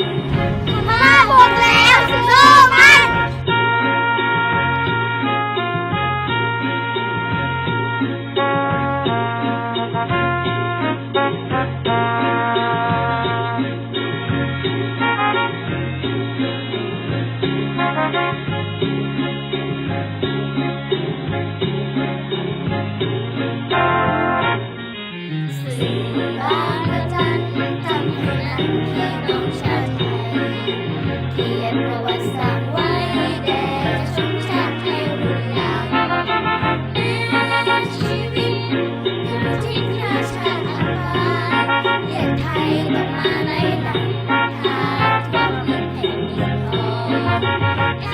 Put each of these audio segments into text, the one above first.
และทุกมาหมดแล้วสู้มัน สื่อบางระจันทำให้นั้นพี่น้อง ไท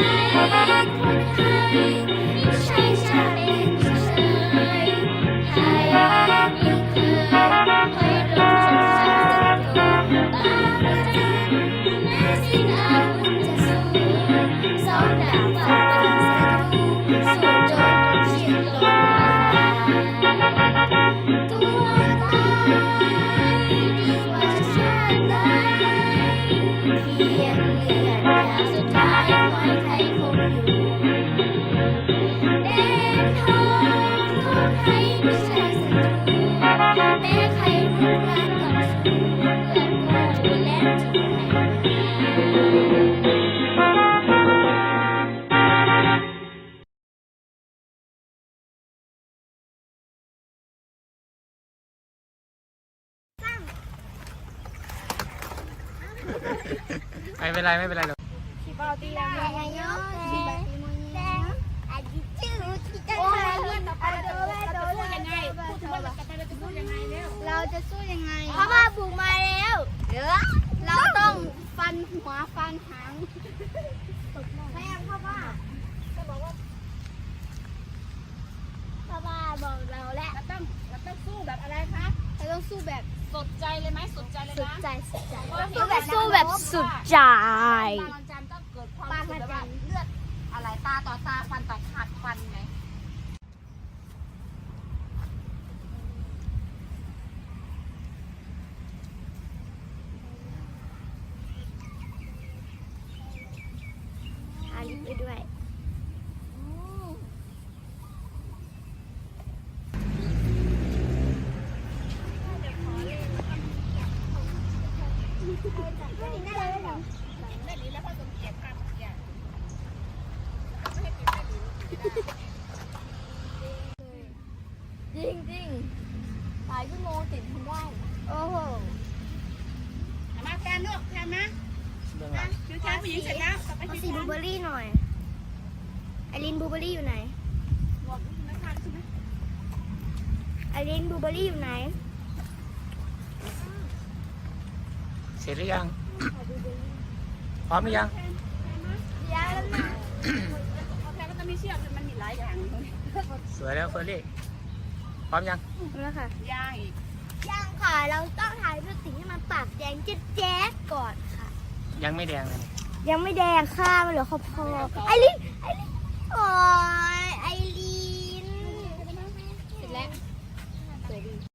ใครไม่ใช่ศัตรูแม้ใครรุกรานต่อสู้เพื่อกูและทุกแห่งไม่เป็นไรไม่เป็นไรหรอกที่เบาตีแล้วไงเนาะ จะสู้ยังไงพม่าบุกมาแล้วเดี๋ยวเราต้องฟันหัวฟันหางใครอะพ่อบ้าก็บอกว่าพ่อบ้าบอกเราแล้วเราต้องเราต้องสู้แบบอะไรคะเราต้องสู้แบบสดใจเลยไหมสดใจเลยสุดนะใจสุดใจสู้แบบสู้แบบสุดใจบางจันต้องเกิดความรู้สึกแบบว่าเลือดอะไรตาต่อตาฟันต่อขาดฟันไง อาลิปไปด้วยแม่ลีแล้วพ่อสมเกียรติค่ะอย่างจริงจริงหลายชั่วโมงติดทำได้ โอ้โหมาแฟนลูกแฟนนะ เบื้องหลังคือแฟนผู้หญิงเสร็จแล้วต่อไปเอาคือสีบลูเบอร์รี่หน่อย ไอรินบลูเบอร์รี่อยู่ไหน หมวกนักทานใช่ไหมไอรินบลูเบอร์รี่อยู่ไหน เสร็จหรือยัง พร้อมหรือยังยาแล้วนะแฟนก็ต้องมีเชือกมันมีหลายอย่างสวยแล้วเฟอร์รี่ พร้อมยัง แล้วค่ะ ย่างอีก ยังค่ะ เราต้องถ่ายรูปสิ่งที่มันปากแดงแจ๊ดๆก่อนค่ะ ยังไม่แดงเลย ยังไม่แดงค่ามันเหลือขอบคอไอรินไอรินโอ้ย